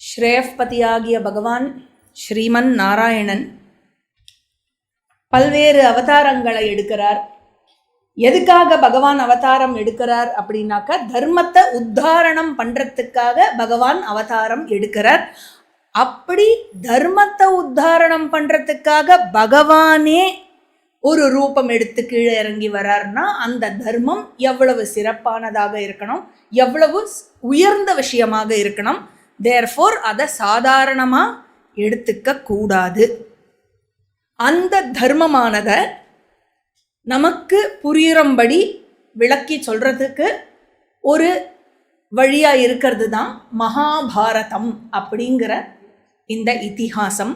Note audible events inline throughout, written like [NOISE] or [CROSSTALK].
ஸ்ரேயப்பதியாகிய பகவான் ஸ்ரீமன் நாராயணன் பல்வேறு அவதாரங்களை எடுக்கிறார். எதுக்காக பகவான் அவதாரம் எடுக்கிறார் அப்படின்னாக்கா தர்மத்தை உத்தாரணம் பண்ணுறதுக்காக பகவான் அவதாரம் எடுக்கிறார். அப்படி தர்மத்தை உத்தாரணம் பண்ணுறதுக்காக பகவானே ஒரு ரூபம் எடுத்து கீழே இறங்கி வரார்னா அந்த தர்மம் எவ்வளவு சிறப்பானதாக இருக்கணும் எவ்வளவு உயர்ந்த விஷயமாக இருக்கணும் தேர்ஃபோர் அதை சாதாரணமாக எடுத்துக்க கூடாது. அந்த தர்மமானதை நமக்கு புரியுறம்படி விளக்கி சொல்கிறதுக்கு ஒரு வழியாக இருக்கிறது தான் மகாபாரதம் அப்படிங்கிற இந்த இத்திஹாசம்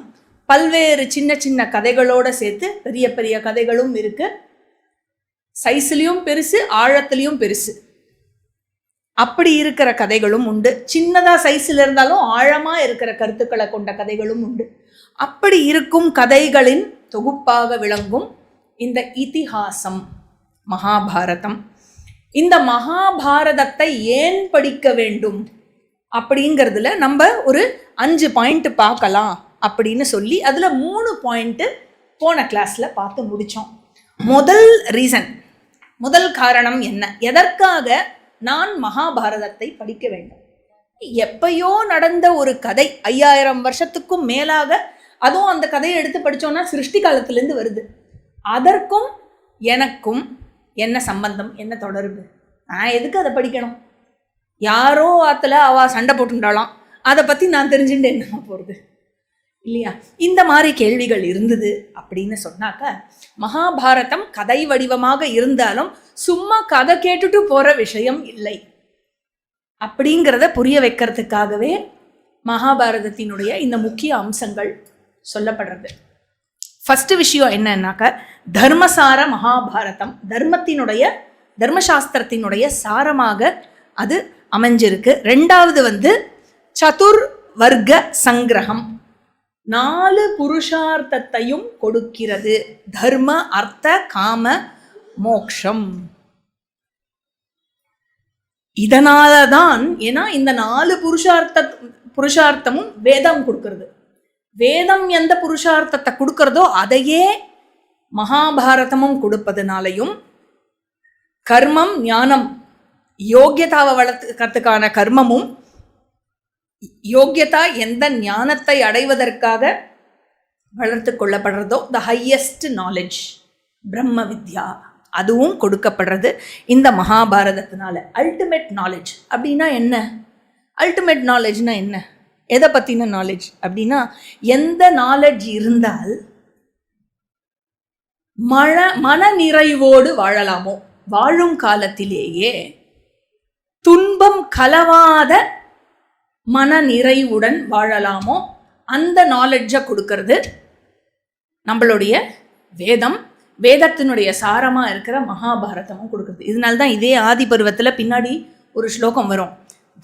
பல்வேறு சின்ன சின்ன கதைகளோடு சேர்த்து பெரிய பெரிய கதைகளும் இருக்குது சைஸ்லேயும் பெருசு ஆழத்துலேயும் பெருசு. அப்படி இருக்கிற கதைகளும் உண்டு. சின்னதாக சைஸில் இருந்தாலும் ஆழமாக இருக்கிற கருத்துக்களை கொண்ட கதைகளும் உண்டு. அப்படி இருக்கும் கதைகளின் தொகுப்பாக விளங்கும் இந்த இதிகாசம் மகாபாரதம். இந்த மகாபாரதத்தை ஏன் படிக்க வேண்டும்? அப்படிங்கிறதுல நம்ம ஒரு அஞ்சு பாயிண்ட் பார்க்கலாம் அப்படின்னு சொல்லி அதில் மூணு பாயிண்ட்டு போன கிளாஸில் பார்த்து முடித்தோம் முதல் ரீசன் முதல் காரணம் என்ன? எதற்காக நான் மகாபாரதத்தை படிக்க வேண்டும். எப்பயோ நடந்த ஒரு கதை ஐயாயிரம் வருஷத்துக்கும் மேலாக அதுவும் அந்த கதையை எடுத்து படித்தோன்னா சிருஷ்டி காலத்துலேருந்து வருது. அதற்கும் எனக்கும் என்ன சம்பந்தம் என்ன தொடர்பு? நான் எதுக்கு அதை படிக்கணும்? யாரோ ஆற்றுல அவள் சண்டை போட்டுண்டாலாம் அதை பற்றி நான் தெரிஞ்சுட்டு என்ன போகிறது இல்லையா? இந்த மாதிரி கேள்விகள் இருந்தது அப்படின்னு சொன்னாக்க மகாபாரதம் கதை வடிவமாக இருந்தாலும் சும்மா கதை கேட்டுட்டு போற விஷயம் இல்லை. அப்படிங்கிறத புரிய வைக்கிறதுக்காகவே மகாபாரதத்தினுடைய இந்த முக்கிய அம்சங்கள் சொல்லப்படுறது. ஃபஸ்ட்டு விஷயம் என்னன்னாக்க தர்மசார மகாபாரதம் தர்மத்தினுடைய தர்மசாஸ்திரத்தினுடைய சாரமாக அது அமைஞ்சிருக்கு. ரெண்டாவது வந்து சதுர் வர்க்க சங்கிரகம். நாலு புருஷார்த்தத்தையும் கொடுக்கிறது. தர்ம அர்த்த காம மோக்ஷம். இதனால தான் ஏன்னா இந்த நாலு புருஷார்த்த புருஷார்த்தமும் வேதம் கொடுக்கறது. வேதம் எந்த புருஷார்த்தத்தை கொடுக்கறதோ அதையே மகாபாரதமும் கொடுப்பதுனாலையும் கர்மம் ஞானம் யோக்கியதாவை வளர்த்துக்கிறதுக்கான கர்மமும் யோக்கியதா எந்த ஞானத்தை அடைவதற்காக வளர்த்து கொள்ளப்படுறதோ த ஹையஸ்ட் நாலேஜ் பிரம்ம வித்யா அதுவும் கொடுக்கப்படுறது இந்த மகாபாரதத்தினால. அல்டிமேட் நாலேஜ் அப்படின்னா என்ன? அல்டிமேட் நாலேஜ்னா என்ன? எதை பற்றின நாலேஜ் அப்படின்னா எந்த நாலேஜ் இருந்தால் மன மன நிறைவோடு வாழலாமோ? வாழும் காலத்திலேயே துன்பம் கலவாத மன நிறைவுடன் வாழலாமோ? அந்த நாலெட்ஜை கொடுக்கறது நம்மளுடைய வேதம். வேதத்தினுடைய சாரமாக இருக்கிற மகாபாரதமும் கொடுக்குறது இதனால தான் இதே ஆதி பருவத்தில் பின்னாடி ஒரு ஸ்லோகம் வரும்.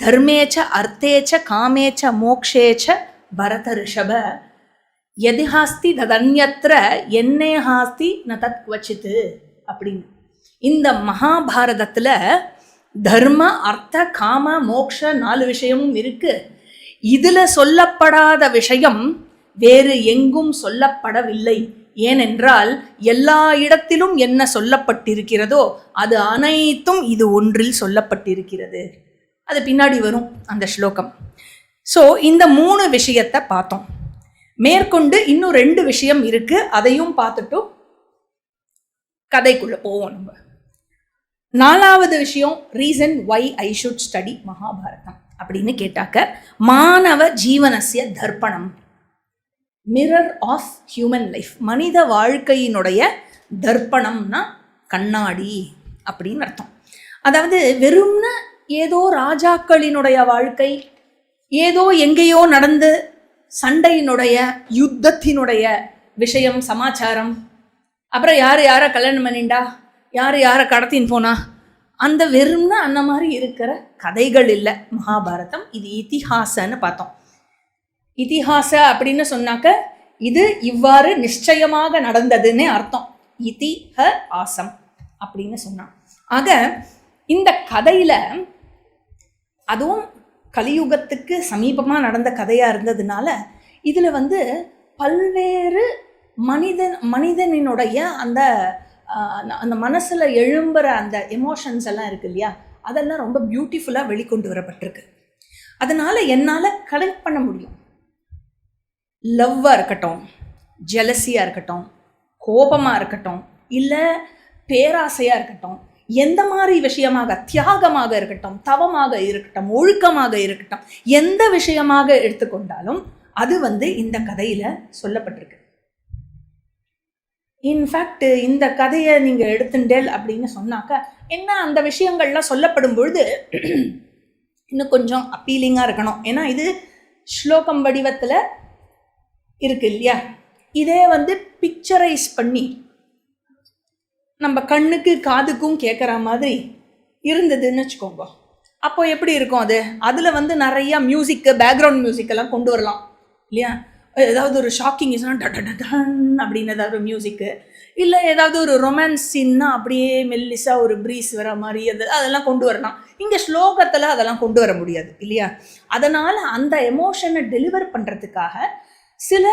தர்மேச்ச அர்த்தேச்ச காமேச்ச மோக்ஷேச்ச பரத ரிஷப. எதிஹாஸ்தி ததன்யத்திர என்னே ஹாஸ்தி ந தத் வச்சித்து அப்படின்னு. இந்த மகாபாரதத்தில் தர்ம அர்த்த காம மோக்ஷ நாலு விஷயமும் இருக்கு. இதில் சொல்லப்படாத விஷயம் வேறு எங்கும் சொல்லப்படவில்லை. ஏனென்றால் எல்லா இடத்திலும் என்ன சொல்லப்பட்டிருக்கிறதோ அது அனைத்தும் இது ஒன்றில் சொல்லப்பட்டிருக்கிறது. அது பின்னாடி வரும் அந்த ஸ்லோகம். ஸோ இந்த மூணு விஷயத்தை பார்த்தோம். மேற்கொண்டு இன்னும் ரெண்டு விஷயம் இருக்கு. அதையும் பார்த்துட்டும் கதைக்குள்ளே போவோம் நம்ம. நாலாவது விஷயம் reason why I should study Mahabharatam. அப்படின்னு கேட்டாக்க மாணவ ஜீவனசிய தர்ப்பணம். மிரர் ஆஃப் ஹியூமன் லைஃப் மனித வாழ்க்கையினுடைய தர்ப்பணம்னா கண்ணாடி அப்படின்னு அர்த்தம். அதாவது வெறும்ன ஏதோ ராஜாக்களினுடைய வாழ்க்கை ஏதோ எங்கேயோ நடந்து சண்டையினுடைய யுத்தத்தினுடைய விஷயம் சமாச்சாரம். அப்புறம் யார் யாரை கல்யாணம் பண்ணிண்டா? யார் யாரை கடத்தின்னு போனா? அந்த வெறும்னா அந்த மாதிரி இருக்கிற கதைகள் இல்லை. மகாபாரதம் இது இதிஹாசன்னு பார்த்தோம். இதிஹாச அப்படின்னு சொன்னாக்க இது இவ்வாறு நிச்சயமாக நடந்ததுன்னு அர்த்தம். இதிஹ ஆசம் அப்படின்னு சொன்னான். ஆக இந்த கதையில் அதுவும் கலியுகத்துக்கு சமீபமாக நடந்த கதையாக இருந்ததுனால இதில் வந்து பல்வேறு மனிதன் மனிதனினுடைய அந்த அந்த மனசில் எழும்புற அந்த எமோஷன்ஸ் எல்லாம் இருக்கு இல்லையா? அதெல்லாம் ரொம்ப பியூட்டிஃபுல்லாக வெளிக்கொண்டு வரப்பட்டிருக்கு. அதனால் என்னால் கனெக்ட் பண்ண முடியும். லவ்வாக இருக்கட்டும் ஜெலசியாக இருக்கட்டும் கோபமாக இருக்கட்டும் இல்லை பேராசையாக இருக்கட்டும் எந்த மாதிரி விஷயமாக தியாகமாக இருக்கட்டும் தவமாக இருக்கட்டும் ஒழுக்கமாக இருக்கட்டும் எந்த விஷயமாக எடுத்துக்கொண்டாலும் அது வந்து இந்த கதையில் சொல்லப்பட்டிருக்கு. இன்ஃபேக்ட் இந்த கதையை நீங்கள் எடுத்துட்டேல் அப்படின்னு சொன்னாக்க என்ன அந்த விஷயங்கள்லாம் சொல்லப்படும் பொழுது இன்னும் கொஞ்சம் அப்பீலிங்காக இருக்கணும். ஏன்னா இது ஸ்லோகம் வடிவத்தில் இருக்கு இல்லையா? இதே வந்து பிக்சரைஸ் பண்ணி நம்ம கண்ணுக்கு காதுக்கும் கேட்குற மாதிரி இருந்ததுன்னு வச்சுக்கோங்க. அப்போ எப்படி இருக்கும் அது? அதில் வந்து நிறையா மியூசிக்கு பேக்ரவுண்ட் மியூசிக்கெல்லாம் கொண்டு வரலாம் இல்லையா? ஏதாவது ஒரு ஷாக்கிங் டன் அப்படின்னு ஏதாவது ஒரு மியூசிக்கு இல்லை ஏதாவது ஒரு ரொமான்ஸ் சீன்னா அப்படியே மெல்லிஸாக ஒரு ப்ரீஸ் வர மாதிரி அது அதெல்லாம் கொண்டு வரலாம். இங்கே ஸ்லோகத்தில் அதெல்லாம் கொண்டு வர முடியாது இல்லையா? அதனால் அந்த எமோஷனை டெலிவர் பண்ணுறதுக்காக சில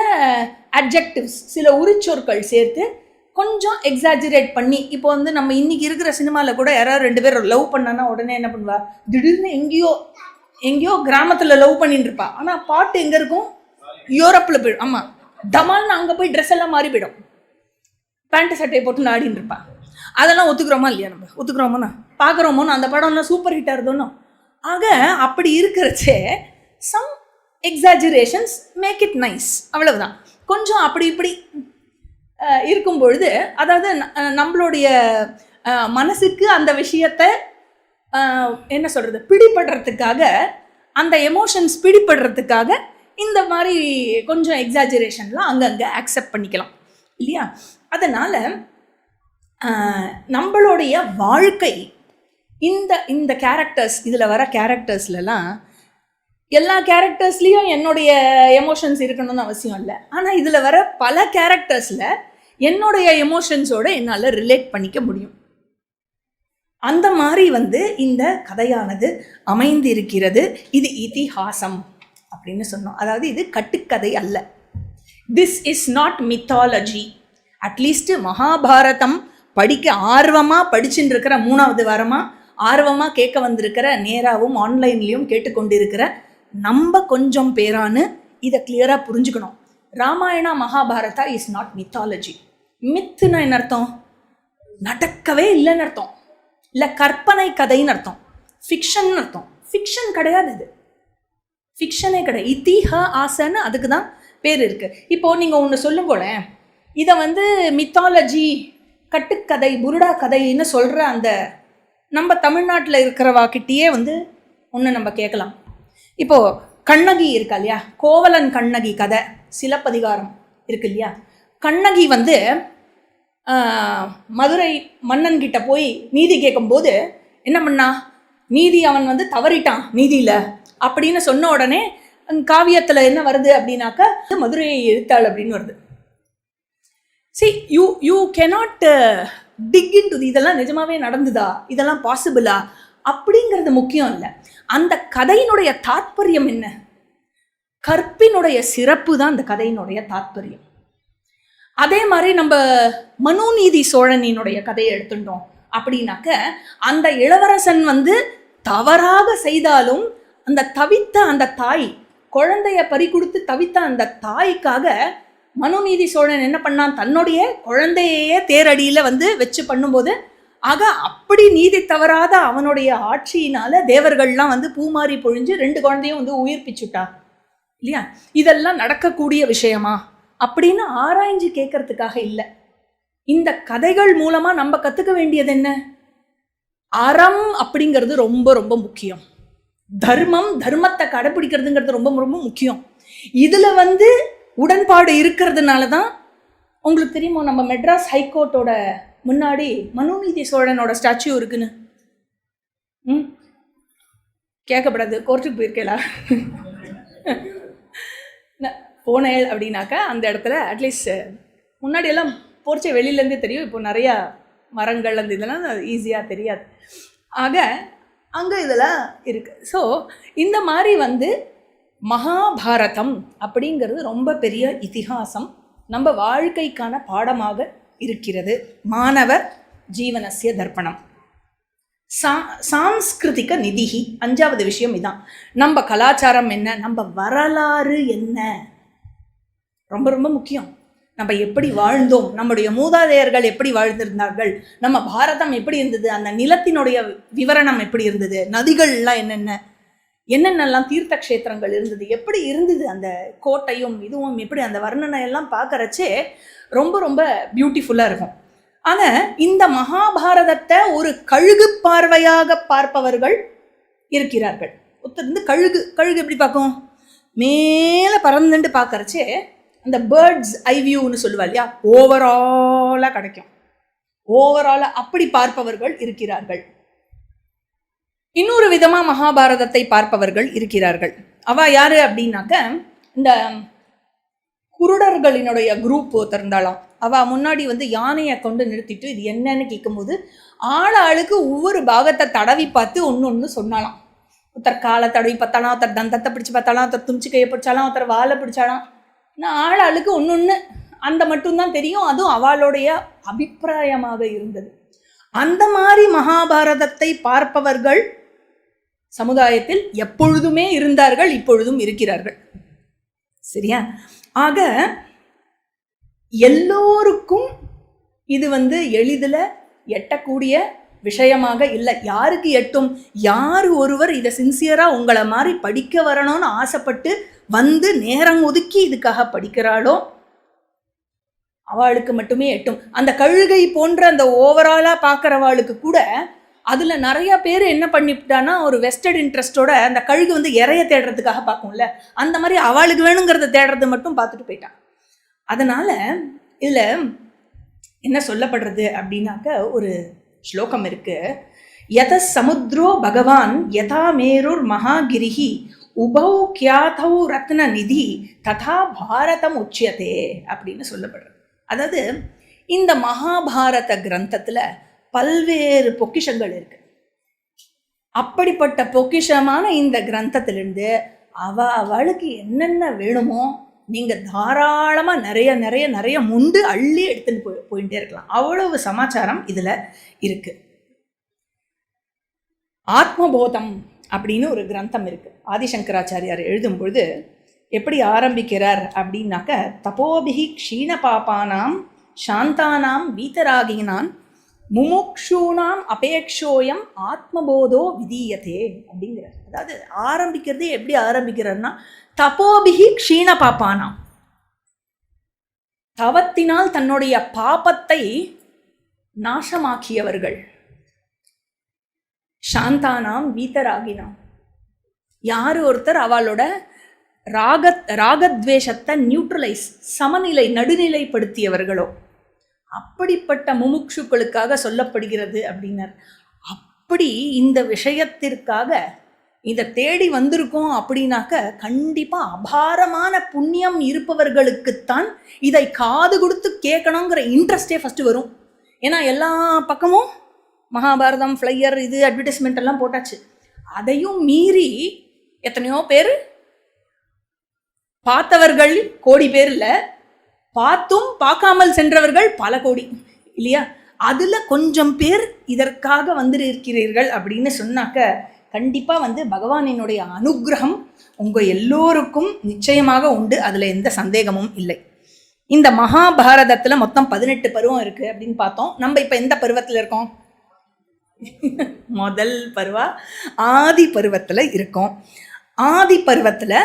அட்ஜெக்டிவ்ஸ் சில உரிச்சொற்கள் சேர்த்து கொஞ்சம் எக்ஸாஜிரேட் பண்ணி இப்போ வந்து நம்ம இன்றைக்கி இருக்கிற சினிமாவில் கூட யாராவது ரெண்டு பேர் லவ் பண்ணனா உடனே என்ன பண்ணுவா? திடீர்னு எங்கேயோ எங்கேயோ கிராமத்தில் லவ் பண்ணிட்டு இருப்பா. ஆனால் பாட்டு எங்கே இருக்கும்? யூரோப்பில் போயிடும் ஆமாம் தமால்னு அங்கே போய் ட்ரெஸ் எல்லாம் மாறி போயிடும் பேண்ட் சட்டையை போட்டு நாடின்னு இருப்பா. அதெல்லாம் ஒத்துக்கிறோமா இல்லையா நம்ம? ஒத்துக்கிறோமோண்ணா பார்க்குறோமோன்னு அந்த படம்லாம் சூப்பர் ஹிட்டாக இருந்தோன்னா. ஆக அப்படி இருக்கிறச்சே some exaggerations make it nice அவ்வளவுதான். கொஞ்சம் அப்படி இப்படி இருக்கும் பொழுது அதாவது நம்மளுடைய மனசுக்கு அந்த விஷயத்தை என்ன சொல்கிறது பிடிபடுறதுக்காக அந்த எமோஷன்ஸ் பிடிபடுறதுக்காக இந்த மாதிரி கொஞ்சம் எக்ஸாஜரேஷன்லாம் அங்கங்கே அக்செப்ட் பண்ணிக்கலாம். இல்லையா? அதனால் நம்மளுடைய வாழ்க்கை இந்த இந்த கேரக்டர்ஸ் இதில் வர கேரக்டர்ஸ்லலாம் எல்லா கேரக்டர்ஸ்லேயும் என்னுடைய எமோஷன்ஸ் இருக்கணும்னு அவசியம் இல்லை. ஆனால் இதில் வர பல கேரக்டர்ஸில் என்னுடைய எமோஷன்ஸோடு என்னால் ரிலேட் பண்ணிக்க முடியும். அந்த மாதிரி வந்து இந்த கதையானது அமைந்திருக்கிறது. இது இதிகாசம். அப்படின்னு சொன்னோம். அதாவது இது கட்டுக்கதை அல்ல. This is not mythology at least Mahabharatam படிக்க ஆர்வமாக படிச்சுட்டு இருக்கிற மூணாவது வாரமாக ஆர்வமாக கேட்க வந்திருக்கிற நேராகவும் ஆன்லைன்லேயும் கேட்டுக்கொண்டிருக்கிற நம்ம கொஞ்சம் பேரான்னு இதை கிளியராக புரிஞ்சுக்கணும். Ramayana Mahabharata is not mythology மித்துனா என்ன அர்த்தம்? நடக்கவே இல்லைன்னு அர்த்தம். இல்லை கற்பனை கதைன்னு அர்த்தம். ஃபிக்ஷன் அர்த்தம். ஃபிக்ஷன் கிடையாது இது. ஃபிக்ஷனே கிடையாது. இத்திஹ ஆசைன்னு அதுக்கு தான் பேர் இருக்குது இப்போது நீங்கள் ஒன்று சொல்லும் போல இதை வந்து மித்தாலஜி கட்டுக்கதை புருடா கதைன்னு சொல்கிற அந்த நம்ம தமிழ்நாட்டில் இருக்கிறவாக்கிட்டேயே வந்து ஒன்று நம்ம கேட்கலாம். இப்போது கண்ணகி இருக்கா இல்லையா? கோவலன் கண்ணகி கதை சிலப்பதிகாரம் இருக்கு இல்லையா? கண்ணகி வந்து மதுரை மன்னன் கிட்ட போய் நீதி கேட்கும்போது என்ன பண்ணா? நீதி அவன் வந்து தவறிட்டான் நீதியில். அப்படின்னு சொன்ன உடனே காவியத்தில் என்ன வருது? அப்படின்னாக்கா மதுரையை எழுத்தாள் அப்படின்னு வருது. See you you cannot dig into இதெல்லாம் நிஜமாவே நடந்துதா? இதெல்லாம் பாசிபிளா அப்படிங்கிறது முக்கியம் இல்லை. அந்த கதையினுடைய தாத்பரியம் என்ன? கற்பினுடைய சிறப்பு தான் அந்த கதையினுடைய தாத்பரியம். அதே மாதிரி நம்ம மனுநீதி சோழனினுடைய கதையை எடுத்துட்டோம் அப்படின்னாக்க அந்த இளவரசன் வந்து தவறாக செய்தாலும் அந்த தவித்த அந்த தாய் குழந்தைய பறி கொடுத்து தவித்த அந்த தாய்க்காக மனுநீதி சோழன் என்ன பண்ணான்? தன்னுடைய குழந்தையே தேரடியில் வந்து வச்சு பண்ணும்போது ஆக அப்படி நீதி தவறாத அவனுடைய ஆட்சியினால தேவர்கள்லாம் வந்து பூமாரி பொழிஞ்சு ரெண்டு குழந்தையும் வந்து உயிர்ப்பிச்சுட்டா. இல்லையா? இதெல்லாம் நடக்கக்கூடிய விஷயமா? அப்படின்னு ஆராய்ஞ்சு கேட்கறதுக்காக இல்லை. இந்த கதைகள் மூலமாக நம்ம கற்றுக்க வேண்டியது என்ன? அறம் அப்படிங்கிறது ரொம்ப ரொம்ப முக்கியம். தர்மம் தர்மத்தை கடைபிடிக்கிறதுங்கிறது ரொம்ப ரொம்ப முக்கியம். இதில் வந்து உடன்பாடு இருக்கிறதுனால தான் உங்களுக்கு தெரியுமா நம்ம மெட்ராஸ் ஹைகோர்ட்டோட முன்னாடி மனுநீதி சோழனோட ஸ்டாச்சு இருக்குன்னு. ம்? கேட்கப்படாது. கோர்ட்டுக்கு போயிருக்கேலா போனேன் அப்படின்னாக்கா அந்த இடத்துல அட்லீஸ்ட் முன்னாடியெல்லாம் போர்ச்ச போர்ச்சே வெளியிலேருந்தே தெரியும். இப்போ நிறையா மரங்கள் அந்த இதெல்லாம் ஈஸியாக தெரியாது. ஆக அங்கே இதெல்லாம் இருக்குது ஸோ இந்த மாதிரி வந்து மகாபாரதம் அப்படிங்கிறது ரொம்ப பெரிய இதிகாசம். நம்ம வாழ்க்கைக்கான பாடமாக இருக்கிறது மாணவ ஜீவனசிய தர்ப்பணம். சா சாம்ஸ்கிருதிக நிதிகி அஞ்சாவது விஷயம் இதான். நம்ம கலாச்சாரம் என்ன? நம்ம வரலாறு என்ன? ரொம்ப ரொம்ப முக்கியம். நம்ம எப்படி வாழ்ந்தோம்? நம்முடைய மூதாதையர்கள் எப்படி வாழ்ந்திருந்தார்கள்? நம்ம பாரதம் எப்படி இருந்தது? அந்த நிலத்தினுடைய விவரணம் எப்படி இருந்தது? நதிகள்லாம் என்னென்ன? என்னென்னலாம் தீர்த்த கஷேத்திரங்கள் இருந்தது? எப்படி இருந்தது அந்த கோட்டையும் இதுவும் எப்படி அந்த வர்ணனை எல்லாம் ரொம்ப ரொம்ப பியூட்டிஃபுல்லாக இருக்கும். ஆனால் இந்த மகாபாரதத்தை ஒரு கழுகு பார்வையாக பார்ப்பவர்கள் இருக்கிறார்கள். ஒருத்தர் வந்து கழுகு கழுகு எப்படி பார்க்கும்? மேலே பறந்துட்டு பார்க்கறச்சே அந்த பேர்ட்ஸ் ஐவியூன்னு சொல்லுவா இல்லையா? ஓவராலாக கிடைக்கும். ஓவராலாக அப்படி பார்ப்பவர்கள் இருக்கிறார்கள். இன்னொரு விதமாக மகாபாரதத்தை பார்ப்பவர்கள் இருக்கிறார்கள். அவ யாரு அப்படின்னாக்க இந்த குருடர்களினுடைய குரூப் இருந்தாலாம் அவ முன்னாடி வந்து யானையை கொண்டு நிறுத்திட்டு இது என்னன்னு கேட்கும்போது ஆள் ஆளுக்கு ஒவ்வொரு பாகத்தை தடவி பார்த்து ஒன்று ஒன்று சொன்னாலாம் ஒருத்தர் காலை தடவி பார்த்தாலாம் ஒருத்தர் தந்தத்தை பிடிச்சி பார்த்தாலாம் ஒருத்தர் தும்ச்சிக்கையை பிடிச்சாலாம் ஒருத்தர் வாழை பிடிச்சாலாம் நான் ஆள் ஆளுக்கு ஒன்று ஒன்று அந்த மட்டும்தான் தெரியும். அதுவும் அவளுடைய அபிப்பிராயமாக இருந்தது. அந்த மாதிரி மகாபாரதத்தை பார்ப்பவர்கள் சமுதாயத்தில் எப்பொழுதுமே இருந்தார்கள் இப்பொழுதும் இருக்கிறார்கள். சரியா? ஆக எல்லோருக்கும் இது வந்து எளிதில் எட்டக்கூடிய விஷயமாக இல்லை. யாருக்கு எட்டும்? யார் ஒருவர் இதை சின்சியராக உங்களை மாதிரி படிக்க வரணும்னு ஆசைப்பட்டு வந்து நேரம் ஒதுக்கி இதுக்காக படிக்கிறாளோ? அவளுக்கு மட்டுமே எட்டும். அந்த கழுகை போன்ற அந்த ஓவராலாக பார்க்குறவாளுக்கு கூட அதில் நிறையா பேர் என்ன பண்ணிவிட்டான்னா ஒரு வெஸ்டட் இன்ட்ரெஸ்ட்டோட அந்த கழுகு வந்து இறைய தேடுறதுக்காக பார்க்கும்ல. அந்த மாதிரி அவளுக்கு வேணுங்கிறத தேடுறது மட்டும் பார்த்துட்டு போயிட்டான் அதனால் இதில் என்ன சொல்லப்படுறது அப்படின்னாக்க ஒரு ஸ்லோகம் இருக்கு. யத சமுத்ரோ பகவான் யதா மேருர் மகாகிரிஹி உபௌ கியாதௌ ரத்ன நிதி ததா பாரதம் உச்சியதே அப்படின்னு சொல்லப்படுறது. அதாவது இந்த மகாபாரத கிரந்தத்தில் பல்வேறு பொக்கிஷங்கள் இருக்கு. அப்படிப்பட்ட பொக்கிஷமான இந்த கிரந்தத்திலிருந்து அவ அவளுக்கு என்னென்ன வேணுமோ நீங்கள் தாராளமாக நிறைய நிறைய நிறைய முண்டு அள்ளி எடுத்துட்டு போய் போயிட்டே இருக்கலாம். அவ்வளவு சமாச்சாரம் இதில் இருக்குது ஆத்மபோதம் அப்படின்னு ஒரு கிரந்தம் இருக்குது ஆதிசங்கராச்சாரியார் எழுதும் பொழுது எப்படி ஆரம்பிக்கிறார்? அப்படின்னாக்க தபோபிகி க்ஷீண பாப்பானாம் சாந்தானாம் வீதராகினான் முமுக்ஷூனாம் அபேக்ஷோயம் ஆத்மபோதோ விதீயதே அப்படிங்கிறார். அதாவது ஆரம்பிக்கிறது எப்படி ஆரம்பிக்கிறார்னா தபோபிகி க்ஷீண பாப்பானாம். தவத்தினால் தன்னுடைய பாபத்தை நாசமாக்கியவர்கள். சாந்தானாம் வீத்தராகினாம். யார் ஒருத்தர் அவளோட ராக ராகத்வேஷத்தை நியூட்ரலைஸ் சமநிலை நடுநிலைப்படுத்தியவர்களோ. அப்படிப்பட்ட முமுட்சுக்களுக்காக சொல்லப்படுகிறது அப்படின்னார். அப்படி இந்த விஷயத்திற்காக இதை தேடி வந்திருக்கோம் அப்படின்னாக்க கண்டிப்பாக அபாரமான புண்ணியம் இருப்பவர்களுக்குத்தான் இதை காது கொடுத்து கேட்கணுங்கிற இன்ட்ரெஸ்டே ஃபஸ்ட்டு வரும். ஏன்னா எல்லா பக்கமும் மகாபாரதம் ஃப்ளையர் இது அட்வர்டைஸ்மெண்ட் எல்லாம் போட்டாச்சு. அதையும் மீறி எத்தனையோ பேர்? பார்த்தவர்கள் கோடி பேர் இல்லை பார்த்தும் பார்க்காமல் சென்றவர்கள் பல கோடி இல்லையா? அதில் கொஞ்சம் பேர் இதற்காக வந்திருக்கிறீர்கள் அப்படின்னு சொன்னாக்க கண்டிப்பாக வந்து பகவானினுடைய அனுகிரகம் உங்கள் எல்லோருக்கும் நிச்சயமாக உண்டு. அதில் எந்த சந்தேகமும் இல்லை. இந்த மகாபாரதத்தில் மொத்தம் பதினெட்டு பருவம் இருக்குது அப்படின்னு பார்த்தோம். நம்ம இப்போ எந்த பருவத்தில் இருக்கோம்? [LAUGHS] முதல் பருவா? ஆதி பருவத்தில் இருக்கோம். ஆதி பருவத்தில்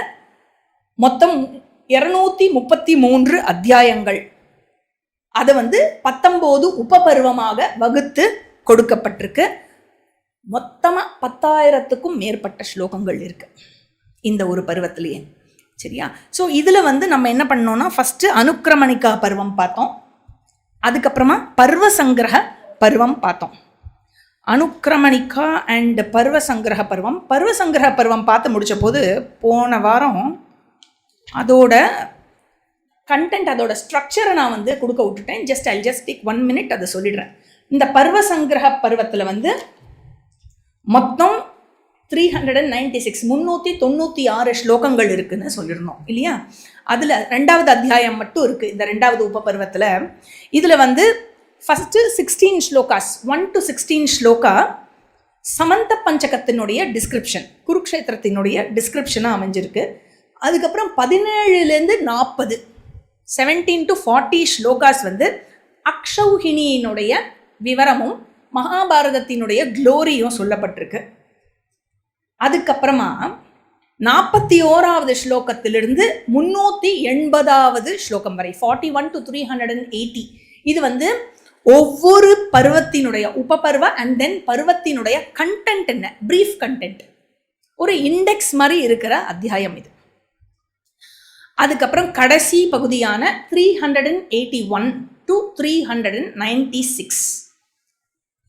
மொத்தம் இரநூத்தி முப்பத்தி மூன்று அத்தியாயங்கள். அதை வந்து பத்தொம்போது உபபருவமாக வகுத்து கொடுக்கப்பட்டிருக்கு. மொத்தமாக பத்தாயிரத்துக்கும் மேற்பட்ட ஸ்லோகங்கள் இருக்கு. இந்த ஒரு பருவத்திலேயே. சரியா? ஸோ இதில் வந்து நம்ம என்ன பண்ணோம்னா ஃபஸ்ட்டு அனுக்கிரமணிக்கா பருவம் பார்த்தோம். அதுக்கப்புறமா பர்வ சங்கிரக பருவம் பார்த்தோம். அனுக்கிரமணிக்கா அண்ட் பர்வ சங்கிரக பருவம். பர்வ சங்கிரக பருவம் பார்த்து முடித்த போது போன வாரம் அதோட கண்டென்ட் அதோட ஸ்ட்ரக்சரை நான் வந்து கொடுக்க விட்டுட்டேன். Just I just take one minute அதை சொல்லிடுறேன். இந்த பருவ சங்கிரக பருவத்தில் வந்து மொத்தம் three hundred and ninety six முந்நூற்றி தொண்ணூற்றி ஆறு ஸ்லோகங்கள் இருக்குதுன்னு சொல்லியிருந்தோம் இல்லையா? அதில் ரெண்டாவது அத்தியாயம் மட்டும் இருக்குது இந்த ரெண்டாவது உபபருவத்தில் இதில் வந்து first sixteen slokas one to sixteen sloka Samantha பஞ்சகத்தினுடைய டிஸ்கிரிப்ஷன் குருக்ஷேத்திரத்தினுடைய டிஸ்கிரிப்ஷனாக அமைஞ்சிருக்கு. அதுக்கப்புறம் பதினேழுலேருந்து நாற்பது. செவன்டீன் டு ஃபார்ட்டி ஸ்லோகாஸ் வந்து அக்ஷௌஹினியினுடைய விவரமும் மகாபாரதத்தினுடைய க்ளோரியும் சொல்லப்பட்டிருக்கு. அதுக்கப்புறமா நாற்பத்தி ஓராவது ஸ்லோகத்திலிருந்து முன்னூற்றி எண்பதாவது ஸ்லோகம் வரை forty one to three hundred and eighty இது வந்து ஒவ்வொரு பருவத்தினுடைய உபபருவ அண்ட் தென் பருவத்தினுடைய கண்டென்ட் என்ன? ப்ரீஃப் கண்டென்ட் ஒரு இண்டெக்ஸ் மாதிரி இருக்கிற அத்தியாயம் இது. அதுக்கப்புறம் கடைசி பகுதியான three hundred and eighty one to three hundred and ninety six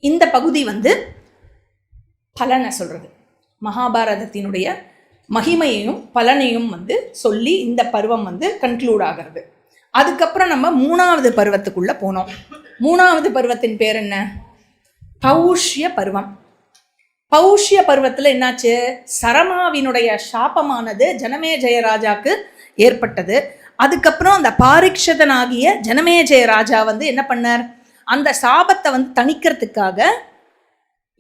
இந்த பகுதி வந்து பலனை சொல்கிறது மகாபாரதத்தினுடைய மகிமையையும் பலனையும் வந்து சொல்லி இந்த பருவம் வந்து கன்க்ளூட் ஆகிறது. அதுக்கப்புறம் நம்ம மூணாவது பருவத்துக்குள்ளே போனோம். மூணாவது பருவத்தின் பேர் என்ன? பௌஷ்ய பருவம். பௌஷ்ய பருவத்தில் என்னாச்சு? சரமாவினுடைய சாபமானது ஜனமே ஜெயராஜாக்கு ஏற்பட்டது. அதுக்கப்புறம் அந்த பாரிக்ஷதனாகிய ஜனமேஜய ராஜா வந்து என்ன பண்ணார்? அந்த சாபத்தை வந்து தணிக்கிறதுக்காக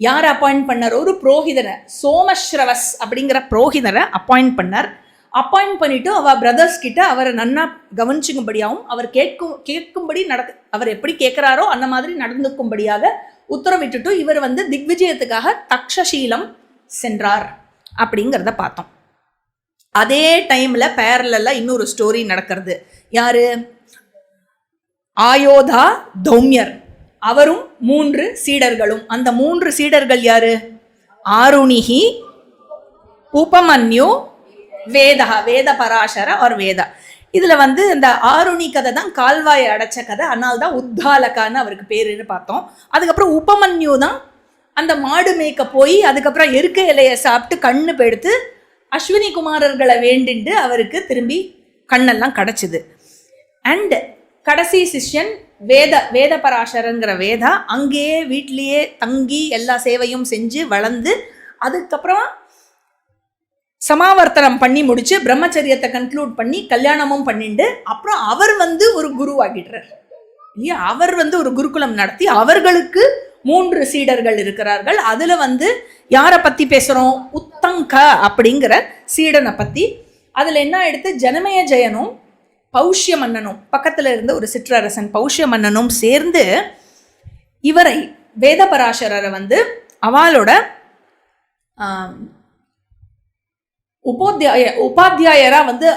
யார் அப்பாயிண்ட் பண்ணார்? ஒரு புரோகிதரை சோமஸ்ரவஸ் அப்படிங்கிற புரோகிதரை அப்பாயிண்ட் பண்ணார். அப்பாயிண்ட் பண்ணிட்டு அவ பிரதர்ஸ் கிட்ட அவரை நன்னா கவனிச்சுக்கும்படியாகவும் அவர் கேட்கும் கேட்கும்படி நட அவர் எப்படி கேட்குறாரோ அந்த மாதிரி நடந்துக்கும்படியாக உத்தரவிட்டுட்டு இவர் வந்து திக்விஜயத்துக்காக தக்ஷசீலம் சென்றார் அப்படிங்கிறத பார்த்தோம். அதே டைமில் பேரலில் இன்னொரு ஸ்டோரி நடக்கிறது. யாரு? ஆயோதா தௌமியர். அவரும் மூன்று சீடர்களும். அந்த மூன்று சீடர்கள் யாரு? ஆருணிகி உபமன்யு வேதா. வேத பராசர ஒரு வேதா. இதில் வந்து இந்த ஆருணி கதை தான் கால்வாயை அடைச்ச கதை. அதனால தான் உத்தாலக்கான்னு அவருக்கு பேருன்னு பார்த்தோம். அதுக்கப்புறம் உபமன்யு தான் அந்த மாடு மேய்க்க போய் அதுக்கப்புறம் எருக்க இலையை சாப்பிட்டு கண்ணு பெடுத்து அஸ்வினி குமாரர்களை வேண்டிண்டு அவருக்கு திரும்பி கண்ணெல்லாம் கிடச்சிது. அண்ட் கடைசி சிஷ்யன் வேத வேத பராசரங்கிற வேதா அங்கேயே வீட்லேயே தங்கி எல்லா சேவையும் செஞ்சு வளர்ந்து அதுக்கப்புறம் சமாவர்த்தனம் பண்ணி முடிச்சு பிரம்மச்சரியத்தை கன்க்ளூட் பண்ணி கல்யாணமும் பண்ணிட்டு அப்புறம் அவர் வந்து ஒரு குரு ஆகிடுறார் இல்லையா? அவர் வந்து ஒரு குருகுலம் நடத்தி அவர்களுக்கு மூன்று சீடர்கள் இருக்கிறார்கள். அதில் வந்து யாரை பற்றி பேசுகிறோம் உத்தங்க அப்படிங்கிற சீடனை பற்றி அதில் என்ன எடுத்து ஜனமய ஜெயனும் பௌஷ்ய மன்னனும் பக்கத்தில் இருந்த ஒரு சிற்றரசன் பௌஷ்ய மன்னனும் சேர்ந்து இவரை வேதபராசரரை வந்து அவளோட உபோத்தியாய உபாத்தியாயராக வந்து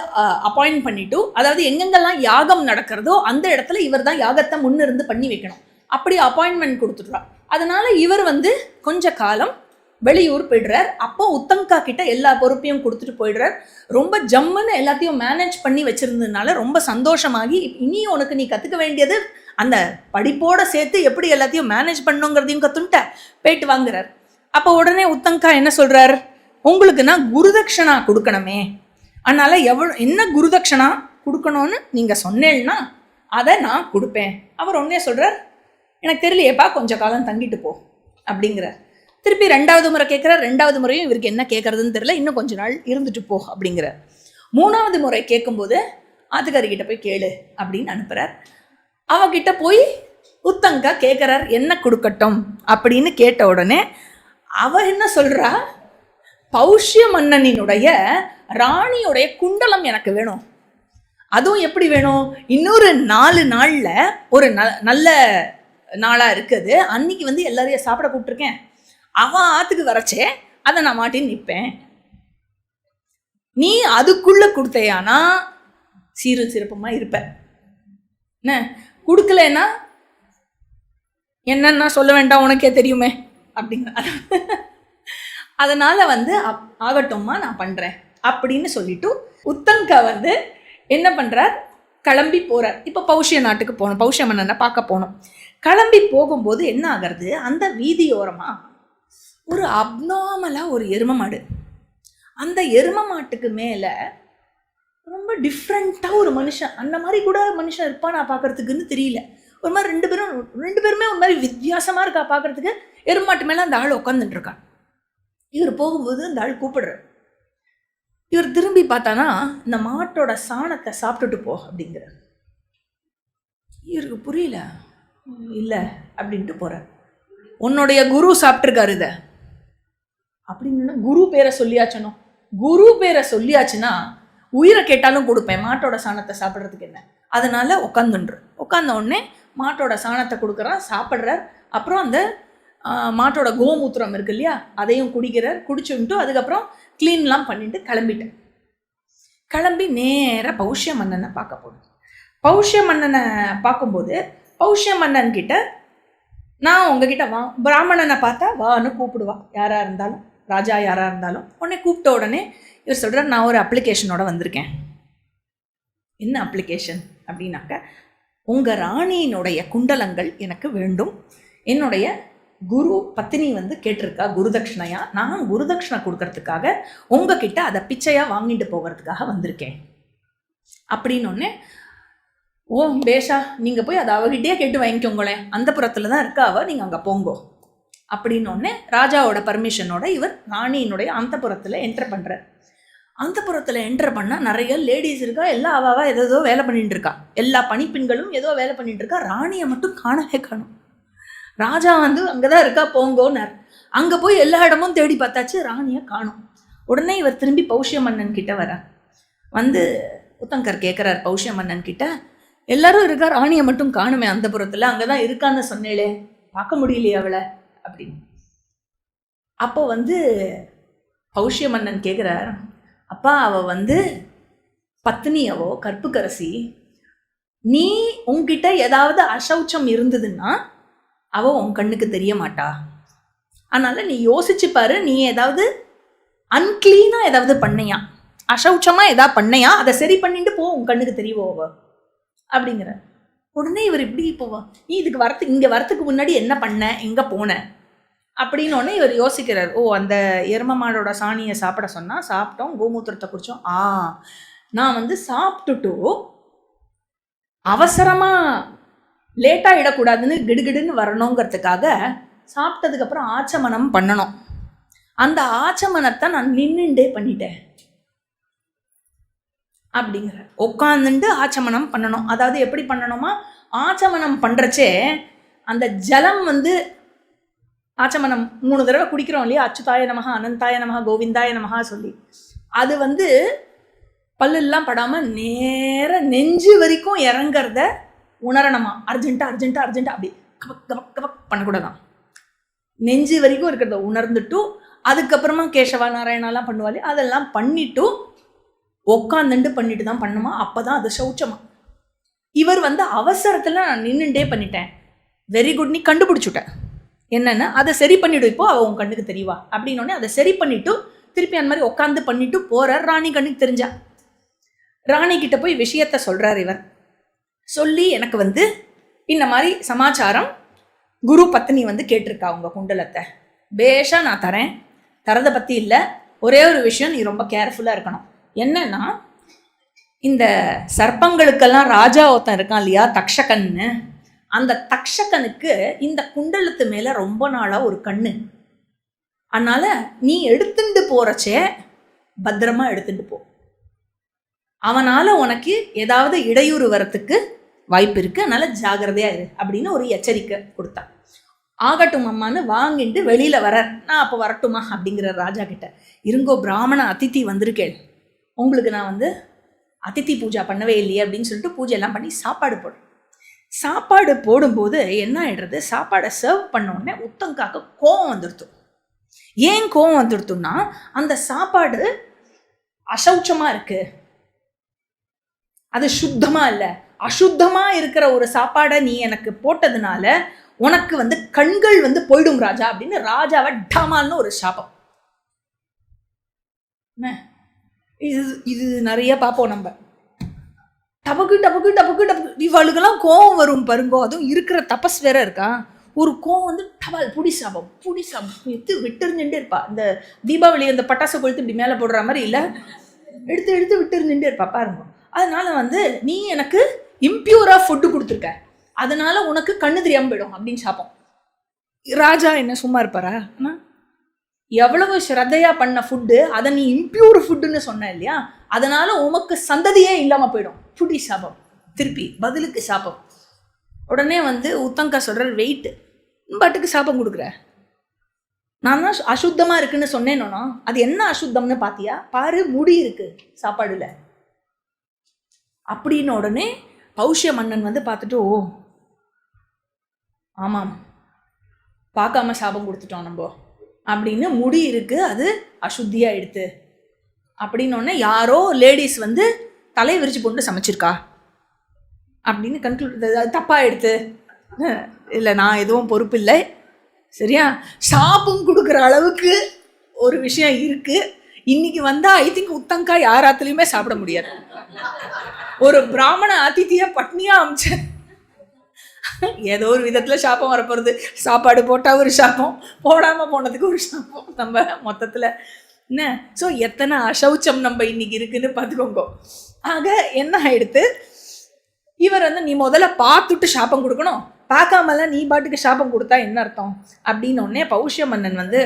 அப்பாயிண்ட் பண்ணிட்டு அதாவது எங்கெங்கெல்லாம் யாகம் நடக்கிறதோ அந்த இடத்துல இவர் தான் யாகத்தை முன்னிருந்து பண்ணி வைக்கணும். அப்படி அப்பாயின்மெண்ட் கொடுத்துட்றா. அதனால இவர் வந்து கொஞ்ச காலம் வெளியூர் போயிடுறார். அப்போ உத்தங்கா கிட்ட எல்லா பொறுப்பையும் கொடுத்துட்டு போயிடுறார். ரொம்ப ஜம்முன்னு எல்லாத்தையும் மேனேஜ் பண்ணி வச்சிருந்ததுனால ரொம்ப சந்தோஷமாகி இனி உனக்கு நீ கற்றுக்க வேண்டியது அந்த படிப்போட சேர்த்து எப்படி எல்லாத்தையும் மேனேஜ் பண்ணுங்கிறதையும் கற்றுன்ட்ட போயிட்டு வாங்குறார். அப்போ உடனே உத்தங்கா என்ன சொல்கிறார் உங்களுக்கு நான் குருதட்சணா கொடுக்கணுமே. அதனால் எவ்வளோ என்ன குருதட்சணா கொடுக்கணும்னு நீங்கள் சொன்னேன்னா அதை நான் கொடுப்பேன். அவர் ஒன்றே சொல்கிறார் எனக்கு தெரியலையேப்பா கொஞ்ச காலம் தங்கிட்டு போ அப்படிங்கிறார் திருப்பி ரெண்டாவது முறை கேட்குறார் ரெண்டாவது முறையும் இவருக்கு என்ன கேட்கறதுன்னு தெரியல இன்னும் கொஞ்ச நாள் இருந்துட்டு போ அப்படிங்கிறார் மூணாவது முறை கேட்கும்போது ஆத்துக்காரிக்கிட்ட போய் கேளு அப்படின்னு அனுப்புகிறார் அவகிட்ட போய் உத்தங்கா கேட்குறார் என்ன கொடுக்கட்டும் அப்படின்னு கேட்ட உடனே அவ என்ன சொல்கிறா பௌஷ்ய மன்னனினுடைய ராணியுடைய குண்டலம் எனக்கு வேணும். அதுவும் எப்படி வேணும்? இன்னொரு நாலு நாளில் ஒரு ந நல்ல நாளா இருக்குது. அன்னைக்கு வந்து எல்லாரையும் சாப்பிட கூப்பிட்டுருக்கேன். அவன் ஆத்துக்கு வரச்சே அதை நான் மாட்டின்னு நிற்பேன் நீ அதுக்குள்ள கொடுத்தையானா சீரும் சிறப்புமா இருப்ப. என்ன? கொடுக்கலன்னா என்னன்னா சொல்ல வேண்டாம் உனக்கே தெரியுமே. அப்படிங்கிற [LAUGHS] அதனால வந்து அப்- ஆகட்டும்மா நான் பண்றேன். அப்படின்னு சொல்லிட்டு உத்தங்கா வந்து என்ன பண்ணுறார் கிளம்பி போகிறார் இப்போ பௌஷ்ய நாட்டுக்கு போகணும். பௌஷ்ய மன்னனை பார்க்க போகணும். கிளம்பி போகும்போது என்ன ஆகிறது? அந்த வீதியோரமாக ஒரு அப்நார்மலா ஒரு எரும மாடு. அந்த எரும மாட்டுக்கு மேலே ரொம்ப டிஃப்ரெண்ட்டாக ஒரு மனுஷன். அந்த மாதிரி கூட மனுஷன் இருப்பான் நான் பார்க்கறதுக்குன்னு தெரியல. ஒரு மாதிரி ரெண்டு பேரும் ரெண்டு பேருமே ஒரு மாதிரி வித்தியாசமாக இருக்கா பார்க்கறதுக்கு? எருமாட்டு மேலே அந்த ஆள் உட்காந்துட்டுருக்கான் இவர் போகும்போது அந்த ஆள் கூப்பிடுறார். இவர் திரும்பி பார்த்தானா இந்த மாட்டோட சாணத்தை சாப்பிட்டுட்டு போ அப்படிங்கிறார். இவருக்கு புரியல. இல்லை அப்படின்ட்டு போகிறார் உன்னுடைய குரு சாப்பிட்ருக்காரு இதை. அப்படின்னு குரு பேரை சொல்லியாச்சனோ. குரு பேரை சொல்லியாச்சுன்னா உயிரை கேட்டாலும் கொடுப்பேன் மாட்டோட சாணத்தை சாப்பிட்றதுக்கு என்ன? அதனால் உட்காந்துன்று உட்காந்த உடனே மாட்டோட சாணத்தை கொடுக்குறான் சாப்பிட்றார். அப்புறம் அந்த மாட்டோட கோமூத்திரம் இருக்கு இல்லையா அதையும் குடிக்கிறார். குடிச்சுட்டு அதுக்கப்புறம் க்ளீன்லாம் பண்ணிட்டு கிளம்பிட்டேன் கிளம்பி நேராக பௌஷ்ய மன்னனை பார்க்க போனேன் பௌஷ்ய மன்னனை பார்க்கும்போது பௌஷ்ய மன்னன் கிட்ட நான் உங்ககிட்ட வா. பிராமணனை பார்த்தா வான்னு கூப்பிடுவா. யாராக இருந்தாலும் ராஜா யாராக இருந்தாலும் உடனே கூப்பிட்ட உடனே இவர் சொல்கிறார் நான் ஒரு அப்ளிகேஷனோட வந்திருக்கேன். என்ன அப்ளிகேஷன் அப்படின்னாக்க உங்கள் ராணியினுடைய குண்டலங்கள் எனக்கு வேண்டும். என்னுடைய குரு பத்தினி வந்து கேட்டிருக்கா குருதட்சிணையா? நான் குருதட்சிணை கொடுக்கறதுக்காக உங்ககிட்ட அதை பிச்சையாக வாங்கிட்டு போகிறதுக்காக வந்திருக்கேன். அப்படின்னு ஓ பேஷா நீங்கள் போய் அதை அவகிட்டே கேட்டு வாங்கிக்கோங்களேன். அந்த புறத்தில் தான் இருக்கா அவ நீங்கள் அங்கே போங்கோ. அப்படின்னொடனே ராஜாவோட பர்மிஷனோட இவர் ராணியினுடைய அந்த புறத்தில் என்டர் பண்ணுறார் அந்த புறத்தில் என்டர் பண்ணால் நிறைய லேடிஸ் இருக்கா எல்லா அவாவா ஏதோ வேலை பண்ணிட்டு இருக்கா. எல்லா பணிப்பெண்களும் ஏதோ வேலை பண்ணிட்டு இருக்கா ராணியை மட்டும் காணவே காணும். ராஜா வந்து அங்கே தான் இருக்கா போங்கோன்னார். அங்கே போய் எல்லா இடமும் தேடி பார்த்தாச்சு ராணியை காணும். உடனே இவர் திரும்பி பௌஷ்ய மன்னன் கிட்ட வர வந்து உத்தங்கர் கேட்குறார் பௌஷ்ய மன்னன் கிட்ட எல்லாரும் இருக்கா ராணியை மட்டும் காணுமே அந்த புறத்தில். அங்கே தான் இருக்கான்னு சொன்னேளே பார்க்க முடியலையே அவளை அப்படின்னு. அப்போ வந்து பௌஷ்ய மன்னன் கேட்குறார் அப்பா அவள் வந்து பத்னியவோ கற்புக்கரசி நீ உங்ககிட்ட ஏதாவது அசௌச்சம் இருந்ததுன்னா அவள் உன் கண்ணுக்கு தெரிய மாட்டா. அதனால் நீ யோசிச்சு பாரு நீ ஏதாவது அன்கிளீனா ஏதாவது பண்ணையா? அசௌச்சமாக ஏதாவது பண்ணையா? அதை சரி பண்ணிட்டு போ உன் கண்ணுக்கு தெரியவோ அவள் அப்படிங்கிற உடனே இவர் இப்படி போவா நீ இதுக்கு வரத்துக்கு இங்கே வரத்துக்கு முன்னாடி என்ன பண்ண? எங்கே போன? அப்படின்னு உடனே இவர் யோசிக்கிறார். ஓ அந்த எரும மாடோட சாணியை சாப்பிட சொன்னால் சாப்பிட்டோம் கோமூத்திரத்தை குடித்தோம் ஆ நான் வந்து சாப்பிட்டுட்டு அவசரமாக லேட்டாக இடக்கூடாதுன்னு கிடுகிடுன்னு வரணுங்கிறதுக்காக சாப்பிட்டதுக்கப்புறம் ஆச்சமனம் பண்ணணும். அந்த ஆச்சமனத்தை நான் நின்றுண்டே பண்ணிட்டேன். அப்படிங்கிற உட்காந்துட்டு ஆச்சமனம் பண்ணணும். அதாவது எப்படி பண்ணணுமா? ஆச்சமனம் பண்ணுறச்சே அந்த ஜலம் வந்து ஆச்சமனம் மூணு தடவை குடிக்கிறோம் இல்லையா? அச்சுதாய நமஹா அனந்தாய நமஹா கோவிந்தாய நமஹா சொல்லி. அது வந்து பல்லெல்லாம் படாமல் நேர நெஞ்சு வரைக்கும் இறங்கிறத உணரணுமா? அர்ஜென்ட்டாக அர்ஜென்ட்டாக அர்ஜென்ட்டாக அப்படி கபக் கபக் கபக் பண்ணக்கூடாதான். நெஞ்சு வரைக்கும் இருக்கிறத உணர்ந்துட்டும் அதுக்கப்புறமா கேசவா நாராயணாலாம் பண்ணுவாள் அதெல்லாம் பண்ணிவிட்டும் உக்காந்துட்டு பண்ணிட்டு தான் பண்ணுமா? அப்போ தான் அது சௌச்சமா. இவர் வந்து அவசரத்தில் நான் நின்றுண்டே பண்ணிட்டேன். வெரி குட் நீ கண்டுபிடிச்சுட்டேன் என்னென்ன அதை சரி பண்ணிவிடு இப்போ அவள் உன் கண்ணுக்கு தெரியவா அப்படின்னோடனே அதை சரி பண்ணிவிட்டு திருப்பி அந்த மாதிரி உட்காந்து பண்ணிவிட்டு போகிறார் ராணி கண்ணுக்கு தெரிஞ்சா. ராணி கிட்ட போய் விஷயத்த சொல்கிறார் இவர். சொல்லி எனக்கு வந்து இந்த மாதிரி சமாச்சாரம் குரு பத்னி வந்து கேட்டிருக்கா உங்கள் குண்டலத்தை. பேஷாக நான் தரேன். தரதை பற்றி இல்லை. ஒரே ஒரு விஷயம் நீ ரொம்ப கேர்ஃபுல்லாக இருக்கணும். என்னன்னா இந்த சர்ப்பங்களுக்கெல்லாம் ராஜா ஒருத்தன் இருக்கான் இல்லையா தக்ஷகன்னு. அந்த தக்ஷகனுக்கு இந்த குண்டலத்து மேலே ரொம்ப நாளாக ஒரு கண்ணு. அதனால் நீ எடுத்துட்டு போகிறச்சே பத்திரமா எடுத்துட்டு போ. அவனால் உனக்கு ஏதாவது இடையூறு வரத்துக்கு வாய்ப்பு இருக்குது அதனால் ஜாகிரதையாக இரு அப்படின்னு ஒரு எச்சரிக்கை கொடுத்தான். ஆகட்டும் அம்மான்னு வாங்கிட்டு வெளியில் வர நான் அப்போ வரட்டுமா அப்படிங்கிற ராஜா கிட்ட. இருங்கோ பிராமண அதித்தி வந்திருக்கேன் உங்களுக்கு நான் வந்து அதித்தி பூஜா பண்ணவே இல்லையே அப்படின்னு சொல்லிட்டு பூஜை எல்லாம் பண்ணி சாப்பாடு போடுறேன் சாப்பாடு போடும்போது என்ன ஆகிடுறது சாப்பாடை சர்வ் பண்ண உடனே உத்தங்காக்க கோவம் வந்துடுத்தும் ஏன் கோவம் வந்துடுத்தும்னா அந்த சாப்பாடு அசௌச்சமாக இருக்குது அது சுத்தமாக இல்லை. அசுத்தமாக இருக்கிற ஒரு சாப்பாடை நீ எனக்கு போட்டதுனால உனக்கு வந்து கண்கள் வந்து போயிடும் ராஜா அப்படின்னு ராஜாவை டமால்னு ஒரு சாபம். என்ன? இது இது நிறைய பார்ப்போம் நம்ம. டபக்கு டபக்கு டபக்கு டபக்கு. இவளுக்கெல்லாம் கோவம் வரும் பாருங்கோ. அதுவும் இருக்கிற தபஸ் வேற இருக்கா? ஒரு கோவம் வந்து டபால் புடி சாபம் புடி சாபம். எடுத்து விட்டுருந்துட்டே இருப்பா. இந்த தீபாவளி அந்த பட்டாசு கொளுத்து இப்படி மேலே போடுற மாதிரி இல்லை. எடுத்து எடுத்து விட்டுருந்துட்டே இருப்பா பாருங்க. அதனால வந்து நீ எனக்கு இம்ப்யூராக ஃபுட்டு கொடுத்துருக்க. அதனால உனக்கு கண்ணு தெரியாமல் போயிடும் அப்படின்னு சாப்போம் ராஜா என்ன சும்மா இருப்பாரா? ஆனால் எவ்வளவு ஸ்ரத்தையாக பண்ண ஃபுட்டு அதை நீ இம்பியூர் ஃபுட்டுன்னு சொன்ன இல்லையா? அதனால் உமக்கு சந்ததியே இல்லாமல் போயிடும். ஃபுட்டி சாபம். திருப்பி பதிலுக்கு சாபம். உடனே வந்து உத்தங்கா சொல்கிற வெயிட் பாட்டுக்கு சாபம் கொடுக்குற. நான் தான் அசுத்தமாக இருக்குன்னு சொன்னேன்னா அது என்ன அசுத்தம்னு பார்த்தியா பாரு முடி இருக்குது சாப்பாடில். அப்படின்னு உடனே பௌஷ்ய மன்னன் வந்து பார்த்துட்டு ஓ ஆமாம். பார்க்காம சாபம் கொடுத்துட்டோம் நம்ம. அப்படின்னு முடி இருக்குது அது அசுத்தியாக எடுத்து. அப்படின்னு யாரோ லேடிஸ் வந்து தலை விரிச்சு போட்டு சமைச்சிருக்கா? அப்படின்னு கன்க்ளூட் தப்பாக எடுத்து. இல்லை நான் எதுவும் பொறுப்பு இல்லை. சரியா? ஷாப்பும் கொடுக்குற அளவுக்கு ஒரு விஷயம் இருக்குது இன்னைக்கு வந்தால் ஐ திங்க் உத்தங்கா யாராத்துலேயுமே சாப்பிட முடியாது. ஒரு பிராமண அதித்திய பட்னியாக அமிச்சேன் ஏதோ ஒரு விதத்தில் சாப்பம் வரப்போகிறது சாப்பாடு போட்டால் ஒரு சாபம் போடாமல் போனதுக்கு ஒரு சாபம். நம்ம மொத்தத்தில் என்ன? ஸோ எத்தனை அசௌச்சம் நம்ம இன்னைக்கு இருக்குன்னு பார்த்துக்கோங்க. ஆக என்ன ஆயிடுத்து? இவர் வந்து நீ முதல்ல பார்த்துட்டு சாப்பம் கொடுக்கணும். பார்க்காமலாம் நீ பாட்டுக்கு சாபம் கொடுத்தா என்ன அர்த்தம்? அப்படின்னு உடனே பௌஷ்ய மன்னன் வந்து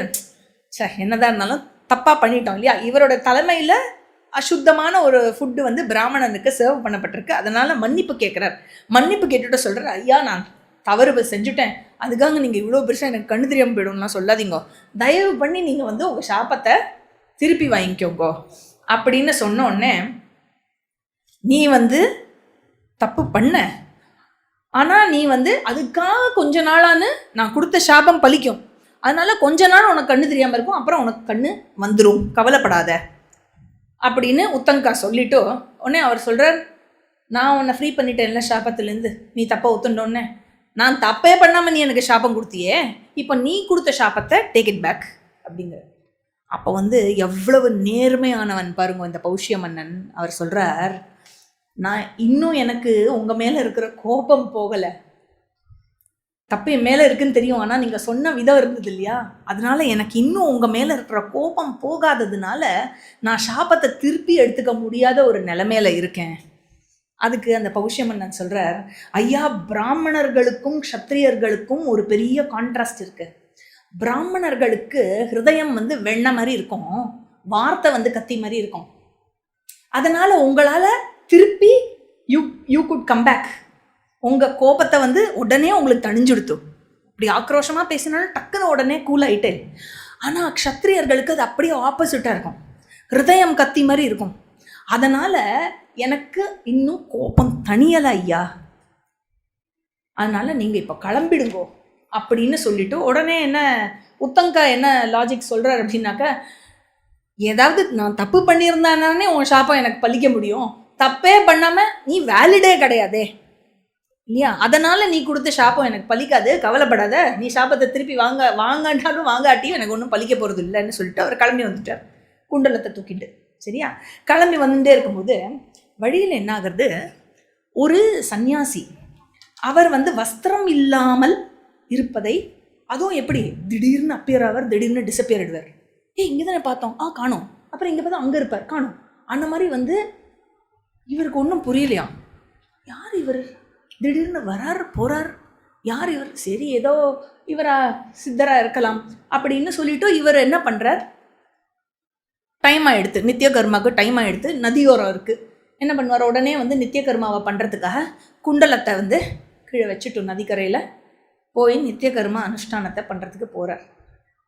சே என்னதான் இருந்தாலும் தப்பாக பண்ணிட்டோம் இல்லையா? இவரோட தலைமையில் அசுத்தமான ஒரு ஃபுட்டு வந்து பிராமணனுக்கு சர்வ் பண்ணப்பட்டிருக்கு. அதனால் மன்னிப்பு கேட்குறார் மன்னிப்பு கேட்டுட்டு சொல்கிறார் ஐயா நான் தவறு செஞ்சுட்டேன். அதுக்காக நீங்கள் இவ்வளோ பெருசாக எனக்கு கண்ணு தெரியாமல் போயிடும்லாம் சொல்லாதீங்க. தயவு பண்ணி நீங்கள் வந்து உங்கள் சாப்பத்தை திருப்பி வாங்கிக்கோங்க. அப்படின்னு சொன்னோடனே நீ வந்து தப்பு பண்ண. ஆனால் நீ வந்து அதுக்காக கொஞ்ச நாளான்னு நான் கொடுத்த சாபம் பலிக்கும். அதனால கொஞ்ச நாள் உனக்கு கண்ணு தெரியாமல் இருக்கும். அப்புறம் உனக்கு கண்ணு வந்துடும் கவலைப்படாத. அப்படின்னு உத்தங்கா சொல்லிட்டோ உடனே அவர் சொல்கிறார் நான் உன்னை ஃப்ரீ பண்ணிட்டேன்ல ஷாப்பத்துலேருந்து நீ தப்பை ஒத்துண்டோன்னே. நான் தப்பே பண்ணாமல் நீ எனக்கு ஷாப்பம் கொடுத்தியே. இப்போ நீ கொடுத்த ஷாப்பத்தை டேக் இட் பேக் அப்படிங்கிற அப்போ வந்து எவ்வளவு நேர்மையானவன் பாருங்க இந்த பௌஷ்ய மன்னன். அவர் சொல்கிறார் நான் இன்னும் எனக்கு உங்கள் மேலே இருக்கிற கோபம் போகலை. தப்பு என் மேலே இருக்குன்னு தெரியும். ஆனால் நீங்கள் சொன்ன விதம் இருந்தது இல்லையா? அதனால எனக்கு இன்னும் உங்கள் மேலே இருக்கிற கோபம் போகாததுனால நான் சாபத்தை திருப்பி எடுத்துக்க முடியாத ஒரு நிலைமையில இருக்கேன். அதுக்கு அந்த பௌஷ்யமன்னன் சொல்கிறார் ஐயா பிராமணர்களுக்கும் க்ஷத்திரியர்களுக்கும் ஒரு பெரிய கான்ட்ராஸ்ட் இருக்குது பிராமணர்களுக்கு ஹிருதயம் வந்து வெண்ண மாதிரி இருக்கும். வார்த்தை வந்து கத்தி மாதிரி இருக்கும். அதனால் உங்களால் திருப்பி யூ யூ குட் கம்பேக் உங்கள் கோபத்தை வந்து உடனே உங்களுக்கு தணிஞ்சுடுத்து இப்படி ஆக்ரோஷமாக பேசினாலும் டக்குன்னு உடனே கூல் ஆகிட்டே ஆனால் க்ஷத்ரியர்களுக்கு அது அப்படியே ஆப்போசிட்டாக இருக்கும். ஹிருதயம் கத்தி மாதிரி இருக்கும். அதனால் எனக்கு இன்னும் கோபம் தனியலை ஐயா. அதனால் நீங்கள் இப்போ கிளம்பிடுங்கோ அப்படின்னு சொல்லிட்டு உடனே என்ன உத்தங்கா என்ன லாஜிக் சொல்கிறார் அப்படின்னாக்க ஏதாவது நான் தப்பு பண்ணியிருந்தானே உன் ஷாப்பை எனக்கு பழிக்க முடியும். தப்பே பண்ணாமல் நீ வேலிடே கிடையாதே. இல்லையா? அதனால நீ கொடுத்த ஷாப்பம் எனக்கு பலிக்காது. கவலைப்படாத. நீ ஷாப்பத்தை திருப்பி வாங்க வாங்காட்டாலும் வாங்காட்டியும் எனக்கு ஒன்றும் பலிக்க போகிறது இல்லைன்னு சொல்லிட்டு அவர் கிளம்பி வந்துட்டார். குண்டலத்தை தூக்கிட்டு. சரியா? கிளம்பி வந்துட்டே இருக்கும்போது வழியில் என்ன ஆகுறது? ஒரு சந்நியாசி அவர் வந்து வஸ்திரம் இல்லாமல் இருப்பதை அதுவும் எப்படி? திடீர்னு அப்பியர் ஆவார் திடீர்னு டிசப்பியர் ஆடுவார் ஏ இங்கே தானே பார்த்தோம். ஆ காணோம். அப்புறம் இங்கே பார்த்தா அங்கே இருப்பார். காணோம். அந்த மாதிரி வந்து இவருக்கு ஒன்றும் புரியலையாம் யார் இவர்? திடீர்னு வரார் போகிறார் யார் இவர்? சரி ஏதோ இவரா சித்தராக இருக்கலாம் அப்படின்னு சொல்லிட்டு இவர் என்ன பண்ணுறார் டைம் ஆகிடுது நித்தியகர்மாவுக்கு டைம் ஆகிடுது நதியோரம் இருக்குது என்ன பண்ணுவார்? உடனே வந்து நித்தியகர்மாவை பண்ணுறதுக்காக குண்டலத்தை வந்து கீழே வச்சுட்டு நதிக்கரையில் போய் நித்தியகர்மா அனுஷ்டானத்தை பண்ணுறதுக்கு போகிறார்